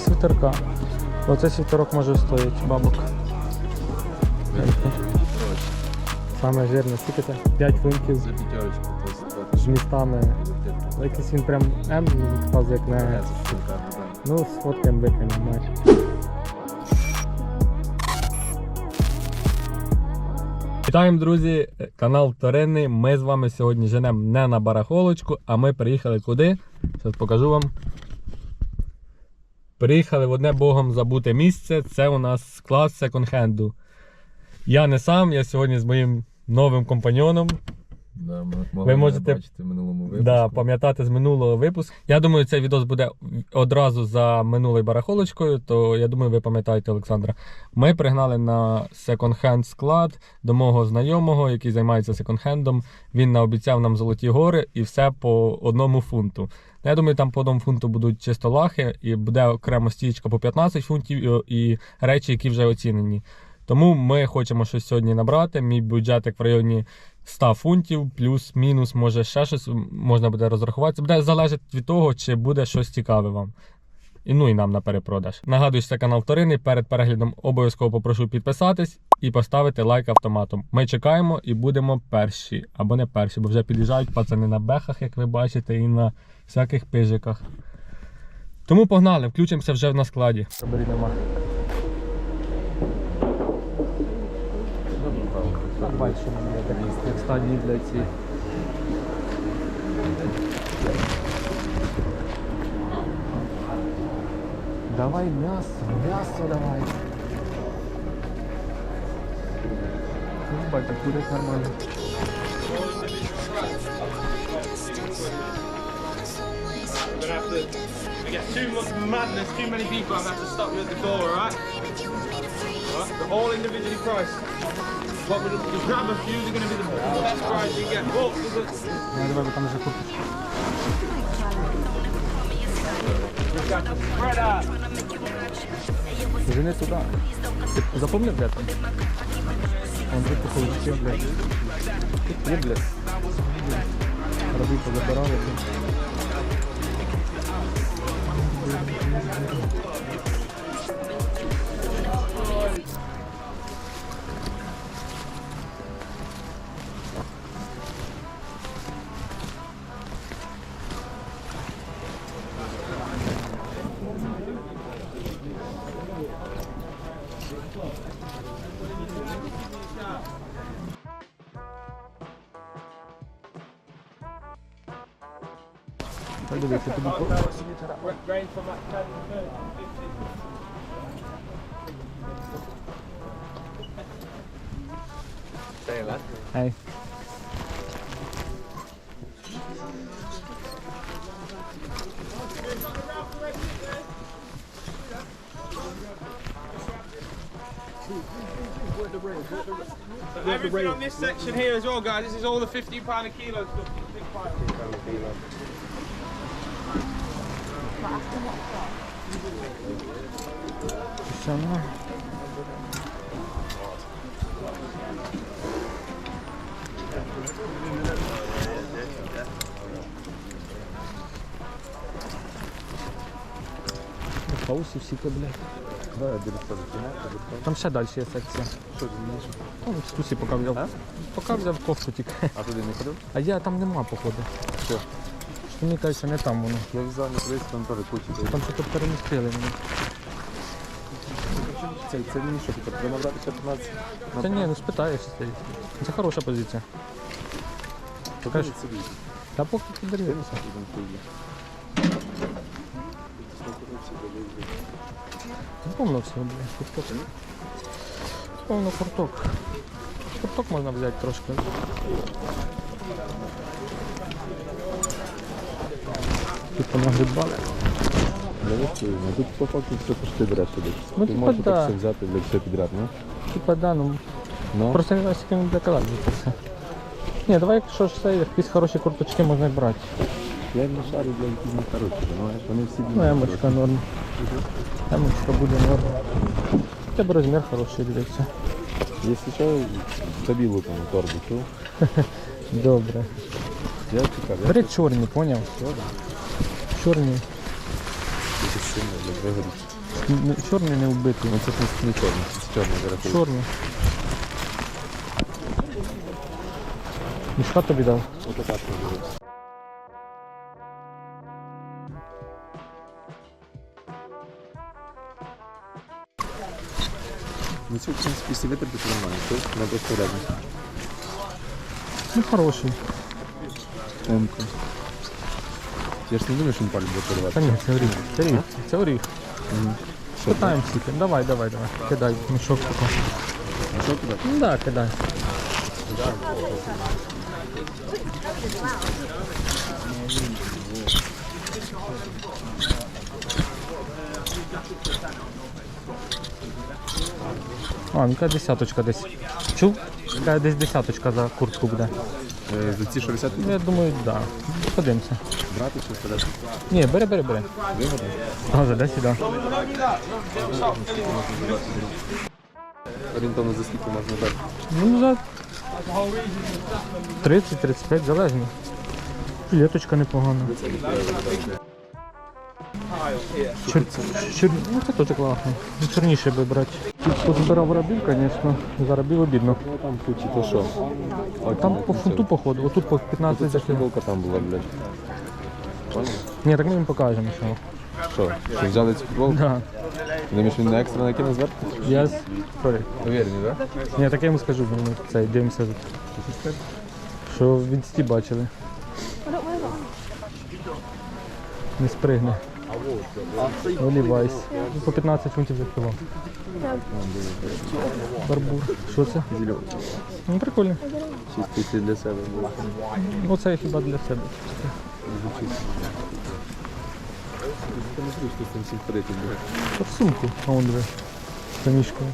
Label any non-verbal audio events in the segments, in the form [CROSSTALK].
Отакі світерка. Оцей світерок може стоїть бабок. Саме жирне, скільки це? 5 фунтів За п'ятерочку з містами. Якийсь він прям М вказує як не. Ну, сфоткаємо, викинемо, майже. Вітаємо, друзі! Канал Вторинний. Ми з вами сьогодні женемо не на барахолочку, а ми приїхали куди? Зараз покажу вам. Приїхали в одне богом забуте місце. Це у нас склад секонд-хенду. Я не сам, я сьогодні з моїм новим компаньоном. Да, ми Ви можете- бачити в минулому випуску. Да, пам'ятати з минулого випуску. Я думаю, цей відос буде одразу за минулою барахолочкою, то я думаю, ви пам'ятаєте Олександра. Ми пригнали на секонд-хенд склад до мого знайомого, який займається секонд-хендом. Він наобіцяв нам золоті гори і все по одному фунту. Ну, Я думаю, там по одному фунту будуть чисто лахи, і буде окремо стічка по 15 фунтів і, речі, які вже оцінені. Тому ми хочемо щось сьогодні набрати. Мій бюджетик в районі 100 фунтів, плюс-мінус, може ще щось можна буде розрахуватися. Буде залежати від того, чи буде щось цікаве вам. І ну і нам на перепродаж. Нагадую, що це канал вторинний. Перед переглядом обов'язково попрошу підписатись і поставити лайк автоматом. Ми чекаємо і будемо перші, або не перші, бо вже під'їжджають пацани на бехах, як ви бачите, і на всяких пижиках. Тому погнали, включимося вже на складі. нема. Такі як стадії для ці. Давай м'ясо, м'ясо давай. Ну, бачите, курить нормально. We're gonna have to. We get too much madness, too many people. I'm gonna have to stop you at the door, alright? Alright, They're all individually priced. What we'll just grab a few. They're gonna be the best price you get. Oh, there's a- Ну, давай, бо там вже купиш. spread out. Жени туди. Ти запомнив, блядь? тут похолодчик, блядь. Тут є, блядь. Раби позабирали. блядь. Та дивіться, тобі по- Range from like 10 to 30, 50. Ей. Everything on this section here as well, guys. This is all the 15 pound a kilo stuff. Все. Хаусі всі то, блядь. Да, я беру Там ще далі є секція. Що ти знаєш? Ну, в стусі поки взяв. Поки взяв кофту тільки. А туди не ходив? А я там нема, походу. Що? Мені кажеться, не там воно. Я взяв на колись, там кучу. Там що-то перемістили мені. Це, це мені що, тепер треба набрати ще 15? Та ні, ну спитаєш. Це хороша позиція. Покажи собі. Та поки. Там. Повно всього, блядь, курток. Повно курток. Курток можна взяти трошки. Тут понагрібали. Ну тут по факту все то, що ти береш сюди. Ну, Ти типа, можеш да. так все взяти, блядь, все підряд, ну? Типа да, ну Ну, просто не знаю, з яким для казати це. Ні, давай, якщо ж це якісь хороші курточки можна і брати. я не шарю, блядь, які не хороші, знаєш, вони всі Ну, емочка норм. Емочка буде норм. Хоча б розмір хороший, дивіться. Якщо що, тобі лупимо торбу, чув? [LAUGHS] Добре. Я чекав, я Бери чорні, поняв? Чорні. Блядь. Н- Чорний не вбитий. Ну це не, не чорний, це чорний зарахує. Чорний. Мішка тобі дав. Ну цю, в принципі, якщо витерпіти нормально, то не просто рядом. Ну хороший. Тонко. Я ж не думаю, що він палець буде подавати. Та ні, це оріх. Це оріх. Це оріх. Що, Питаємо скільки. Давай, давай, давай. Кидай мішок тако. Ну що туди? Ну да, кидай. А, ну каже десяточка десь. Чув? Каже десь десяточка за куртку буде. Е, За ці 60 Ну, Я думаю, так. Да. Подивимося. брати чи вперед? Ні, бери, бери, бери. А, за 10, так. Да. Орієнтовно за скільки можна дати? Ну, за 30-35 залежно. Літочка непогана. Чор... Чор... Ну, це теж класно. Ну, Чорніше би брати. Тут хто збирав рабів, звісно, за рабів обідно. Ну там кучі, то що? Там по фунту походу, отут по 15 Це ж за там була, блядь. Ні, так ми їм покажемо, що. Що? Що взяли цю футболку? Да. Ти Думаєш, він не екстра накине зверху? Yes. Sorry. Уверений, так? Ні, так я йому скажу, бо ми цей дивимося. Що в інсті бачили. Не спригне. Олівайс. Ну, По 15 фунтів за кіло. Барбур. Що це? Ну прикольно. Чисто для себе. Ну це хіба для себе. Та в сумку. А он диви. За.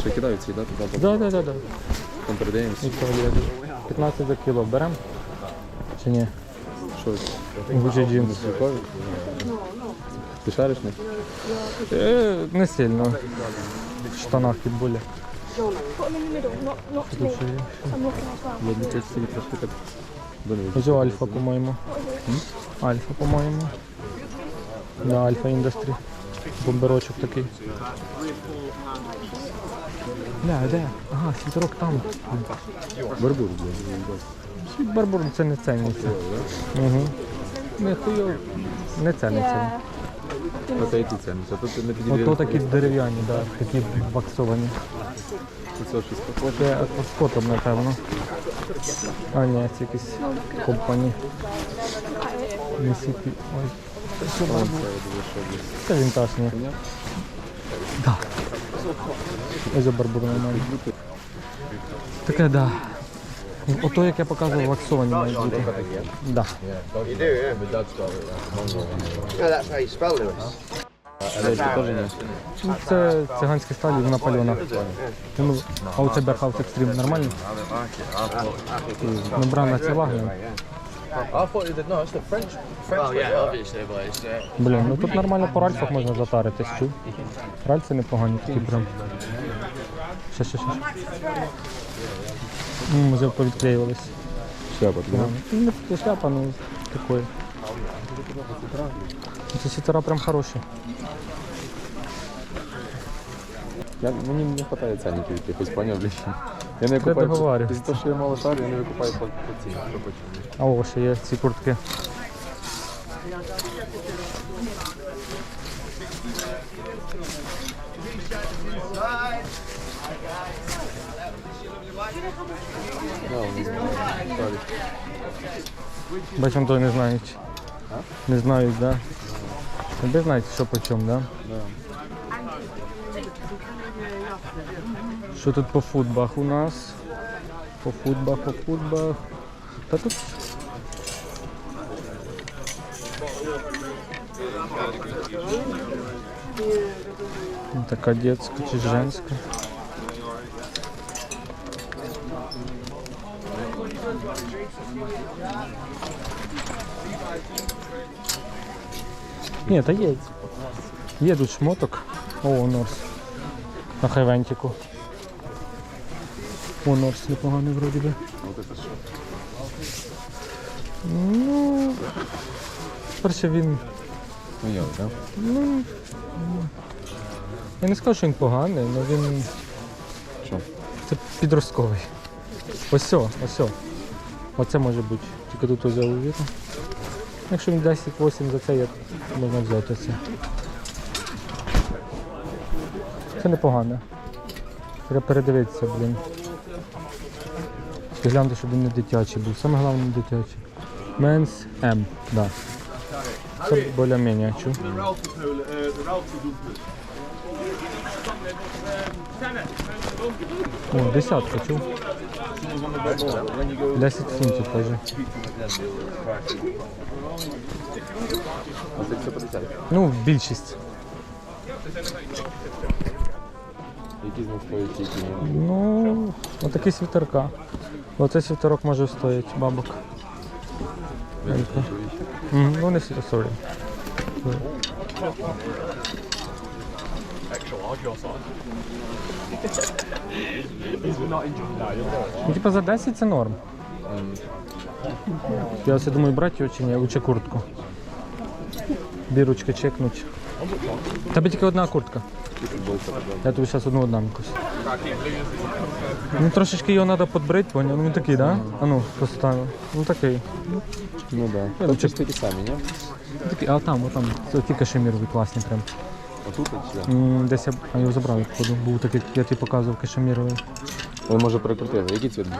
Ще кидають ці, Да, да, да, да. там передаємося. 15 за кіло беремо? Чи ні? Що? Гучі джинс. Свікові? Ти шариш не? Е, не сильно. В штанах під me. Тут є. Я не трошки так. Ось альфа, по-моєму. Альфа, по-моєму. Да, альфа індустрі. Бомберочок такий. Бля, де? Ага, світерок там. Барбур, блядь. Барбур це не цінність. Угу. Не хуйово. Не ціниться. Оце які? Це тут не підійде. Ото такі дерев'яні, да, такі баксовані. Це. Це скотом, напевно. А ні, це якісь компані. Місіпі. Ой, Це я думаю, Ось за нормально. Таке, да. Ото, як я показував, ваксовані мають бути. Да. Ну, Це циганські сталі в Наполеона. Ну, а оце Берхаус Екстрім нормально? Мембрана ціла, блін. Well, yeah, obviously, but it's uh, Блін, ну тут нормально по ральфах можна затаритись, чув. Ральці непогані такі прям. Ще, ще, ще. Ну, Вже повідклеювались. Шляпа, так. Да. Ну, не такі шляпа, ну такої. Ці сітера прям хороші. Я, мені не вистачає ценників якихось, поняв, блядь. Я не викупаю, договарюватися. з того, що я мало шарю, я не викупаю по, по ціні, що хочу. А о, ще є ці куртки. Да, вони шарять. Бачимо, то не знають. Не знають, так? Да? Ви знаєте, що по чому, так? Да? Що тут по футбах у нас? По футбах, по футбах. Та тут. Ну, Така детська чи женська. Ні, та є. Є тут шмоток. О, Норс. На хайвентику. О, Норс непоганий вроді би. Ну, перше він. Я, так? Ну, я не скажу, що він поганий, але він. Що? Це підростковий. Ось о, ось о. Оце може бути. Тільки тут ось видно. Якщо він 10-8 за це, я можна взяти це. Це непогано. Треба передивитися, блін. Тільки глянути, щоб він не дитячий був. Саме головне не дитячий. Men's M, да. Це більш-менш чу. О, десятка, чув. 10 фунтів каже. А це все по 10. Ну, більшість. Які з них стоять тільки? Ну, отакий світерка. Оцей світерок може стоїть бабок. Мгм, Ну, не світер, сорі. Ну, типа за 10 це норм. Я все думаю, брати його чи ні, лучше куртку. Бірочка чекнуть. Тебе тільки одна куртка. Я тобі зараз одну однам якусь. Ну трошечки його треба підбрити, поняв? Ну він такий, так? Да? А ну, поставив. Ну такий. Ну да. Я Там такі самі, ні? такий. А там, отам, це ті кашемірові класні прям. Отут чи? М, Десь я, а його забрали, походу. Був такий, я тобі показував кашеміровий. Ви може перекрутили. Який цвіт був?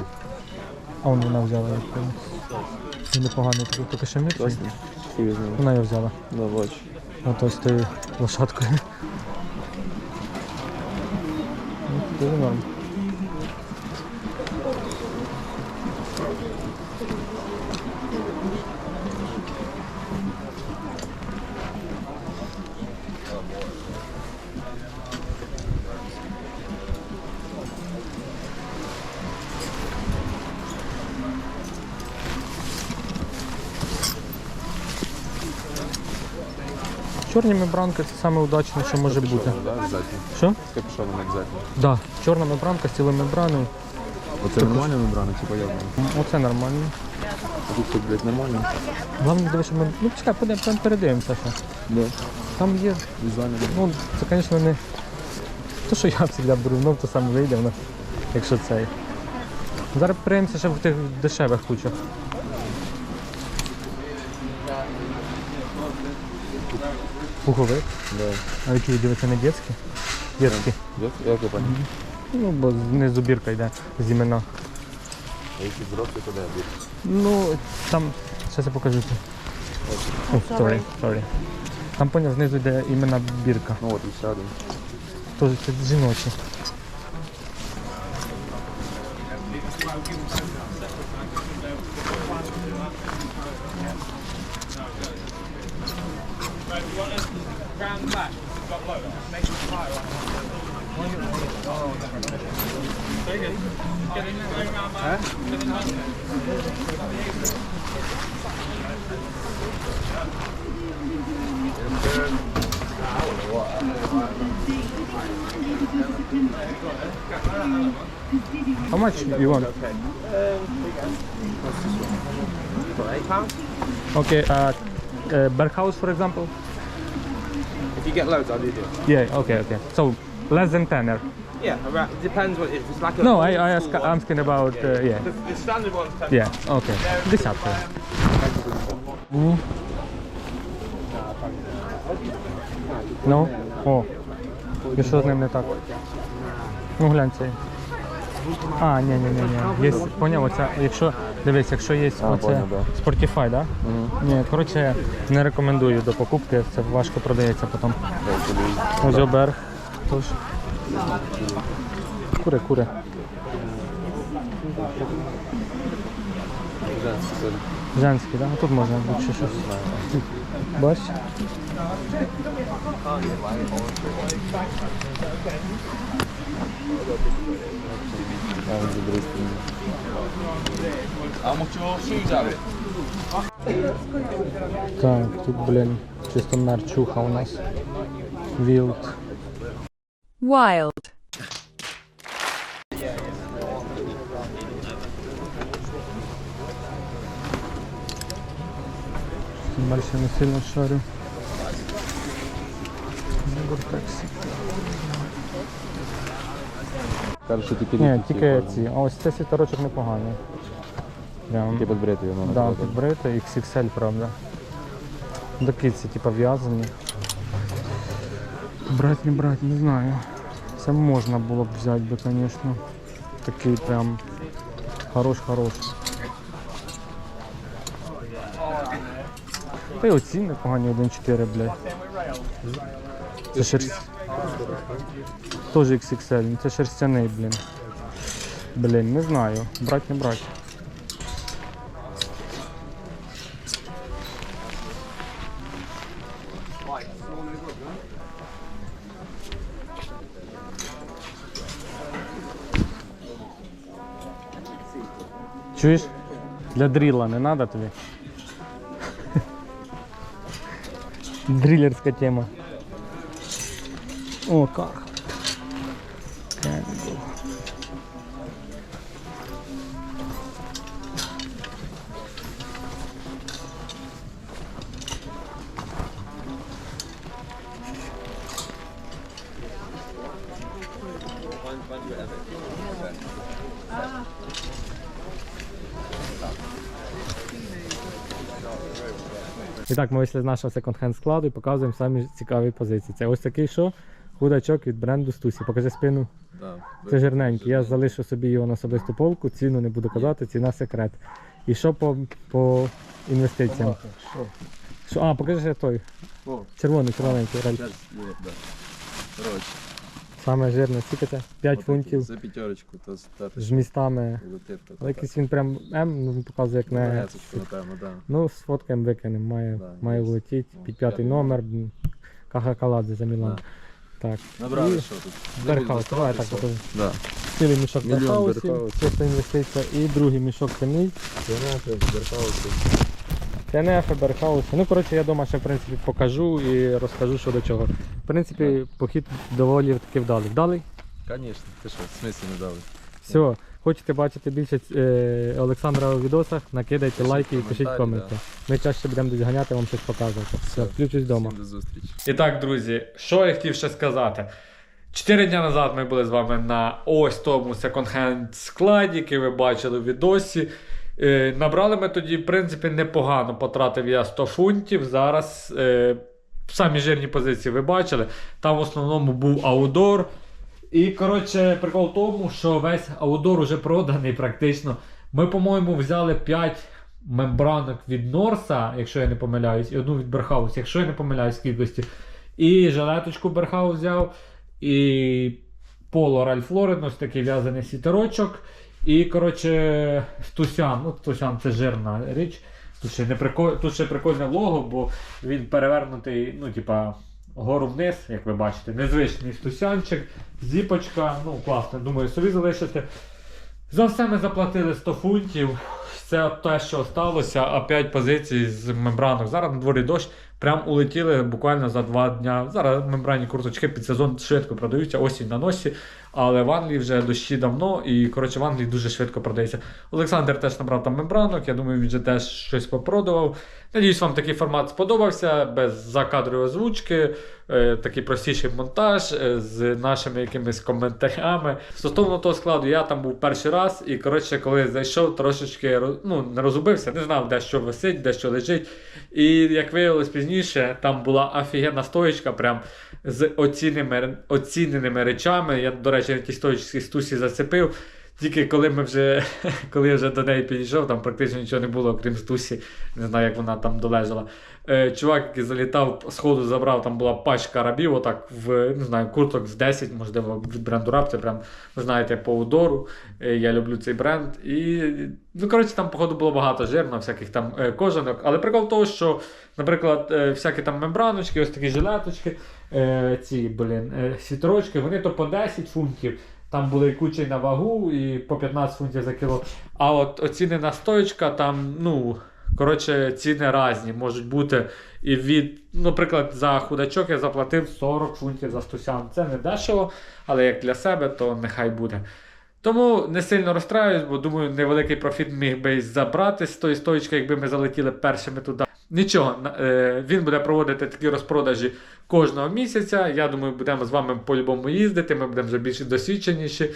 А он вона взяла. я. Він непоганий такий, то кашемір. цей. Класний. Вона його взяла. Да, бач. Ото з тою лошадкою. Ну, Чорні мембранки це саме удачне, що може бути. Що? З капюшоном обов'язково. Да, чорна мембранка з цілою мембраною. Оце нормально мембрана, чи появно? Оце нормально. А тут тут, блядь, нормально? Диви, щоб ми. Ну чекай, подивимо, там передивимося ще. Да. Там є. Візуально. Ну, це, звісно, не. То, що я завжди беру, ну то саме вийде в нас, якщо цей. Зараз переймося ще в тих дешевих кучах. Пуховик. Да. А які дивиться не дітські? Дітські. Як я понял? Ну, бо знизу бірка йде з імена. А якщо зробки, то де? Ну, там, зараз я покажу. О, sorry, sorry. Там поняв, знизу йде імена бірка. Ну от, і сяду. один. Тож це жіночі. How much you want? Okay, uh, uh, Berghaus for example? You get loads, I'll do it. Yeah, okay, okay. So less than 10 er. Yeah, around, it depends what it is. It's like a No, I, I ask, one, asking about, uh, yeah. The, the standard one's 10. Yeah, okay. Десятка. Mm. Ну, о. І що з ним не так? Ну глянь цей. А, ні, ні, ні, ні. Є, поняв, оце, якщо, дивись, якщо є А, оце поняв, да. Spotify, да? Ні, коротше, не рекомендую до покупки, це важко продається потім. Ось оберг. Тож. Кури, кури. Женський, да? А тут можна бути ще щось. Бач? а, Так, тут, блін, чисто мерчуха у нас. Вілд. Wild. Більше не сильно шарю. Тільки Ні, тільки ці, ці. А ось цей світорочок непоганий. Прям. Типу підбрити його Да, наприклад. підбрити, XXL, правда. До киці, типа в'язані. Брать, не брать, не знаю. Це можна було б взяти би, звісно. Такий прям хорош-хорош. Та й оці непогані 1.4, блядь. Це шерсть. Тоже XXL, ну це шерстяний, блін. Блін, не знаю. Брать, не брать. Чуєш? Для дріла не треба тобі. Дрилерська тема. О, как. Так, ми вийшли з нашого секонд-хенд складу і показуємо самі цікаві позиції. Це ось такий що? Худачок від бренду Стусі. Покажи спину. Да. Це жирненький. Я залишу собі його на особисту полку, ціну не буду казати, ціна секрет. І що по, по інвестиціям? Що? А, покажи ще той. Червоний, червоненький. Коротше, Саме жирне, скільки це? 5 фунтів За п'ятерочку, то стати з містами. летить. то Але якийсь він прям М, ну він показує як не. Гецочку, напевно, да. Ну, сфоткаємо, викинемо, має, Да, має є. влетіти. Ну, Під п'ятий п'ятий номер. м, Каха Каладзе за Мілан. Так. Набрали І що тут? Берхаус, давай так покажу. Да. Цілий мішок Мільйон Берхаусів, Берхаусів. чиста інвестиція. І другий мішок темний. Берхаусу. ТНФ, Берхаус. Ну, коротше, я дома ще в принципі покажу і розкажу, що до чого. В принципі, похід доволі таки вдалий. Вдалий? Звісно, ти що, в смислі не дали? Все. Хочете бачити більше е, Олександра у відосах, накидайте Пишіть лайки і пишіть коментарі, коменти. Ми чаще будемо десь ганяти, вам щось показувати. Все, включусь вдома. Всім до зустрічі. І так, друзі, що я хотів ще сказати. Чотири дні назад ми були з вами на ось тому секонд-хенд складі, який ви бачили в відосі. Е, набрали ми тоді, в принципі, непогано. Потратив я 100 фунтів. Зараз е, самі жирні позиції ви бачили. Там в основному був аудор. І коротше, прикол в тому, що весь аудор уже проданий практично. Ми, по-моєму, взяли 5 мембранок від Норса, якщо я не помиляюсь, і одну від Берхаус, якщо я не помиляюсь кількості. І жилеточку Берхаус взяв, і поло Ральф Лорен, ось такий в'язаний сітерочок. І, коротше, Тусян. Ну, Тусян це жирна річ. Тут ще, не приколь... Тут ще прикольне лого, бо він перевернутий, ну, типа, гору вниз, як ви бачите. Незвичний стусянчик, зіпочка, ну класно, думаю, собі залишити. За все ми заплатили 100 фунтів. Це те, що сталося, а 5 позицій з мембранок. Зараз на дворі дощ. Прям улетіли буквально за 2 дня. Зараз мембранні курточки під сезон швидко продаються, осінь на носі. Але в Англії вже дощі давно, і коротше в Англії дуже швидко продається. Олександр теж набрав там мембранок. Я думаю, він вже теж щось попродував. Надіюсь, вам такий формат сподобався, без закадрової озвучки, е, такий простіший монтаж е, з нашими якимись коментарями. Стосовно того складу, я там був перший раз, і коротше, коли зайшов, трошечки ну, не розубився, не знав, де що висить, де що лежить. І як виявилось пізніше, там була офігенна стоїчка, прям з оціненими, оціненими речами. Я, до речі, на тій стоїчці стусі зацепив. Тільки коли ми вже, [LAUGHS] коли я вже до неї підійшов, там практично нічого не було, крім стусі. Не знаю, як вона там долежала. Е, чувак, який залітав, з ходу забрав, там була пачка рабів, отак в не знаю, курток з 10, можливо, від бренду Раб. Це прям, ви знаєте, по удору. Е, я люблю цей бренд. І, ну, коротше, там, походу, було багато жирно, всяких там е, кожанок. Але прикол тому, що, наприклад, е, всякі там мембраночки, ось такі жилеточки, е, ці, блін, е, світорочки, вони то по 10 фунтів. Там були кучі на вагу і по 15 фунтів за кіло. А от оцінена стоечка, там, ну, коротше, ціни різні можуть бути. І від, наприклад, за худачок я заплатив 40 фунтів за стусян. Це не дешево, але як для себе, то нехай буде. Тому не сильно розстраюсь, бо думаю, невеликий профіт міг би забрати з тої стоїчки, якби ми залетіли першими туди. Нічого, е, він буде проводити такі розпродажі кожного місяця. Я думаю, будемо з вами по-любому їздити, ми будемо вже більш досвідченіші.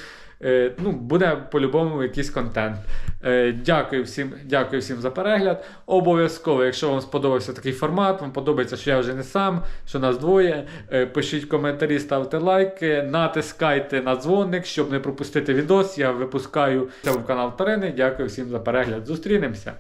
Е, ну, буде по-любому якийсь контент. Е, дякую, всім, дякую всім за перегляд. Обов'язково, якщо вам сподобався такий формат, вам подобається, що я вже не сам, що нас двоє. е, пишіть коментарі, ставте лайки, натискайте на дзвоник, щоб не пропустити відос. Я випускаю це канал Тарини. Дякую всім за перегляд. Зустрінемося.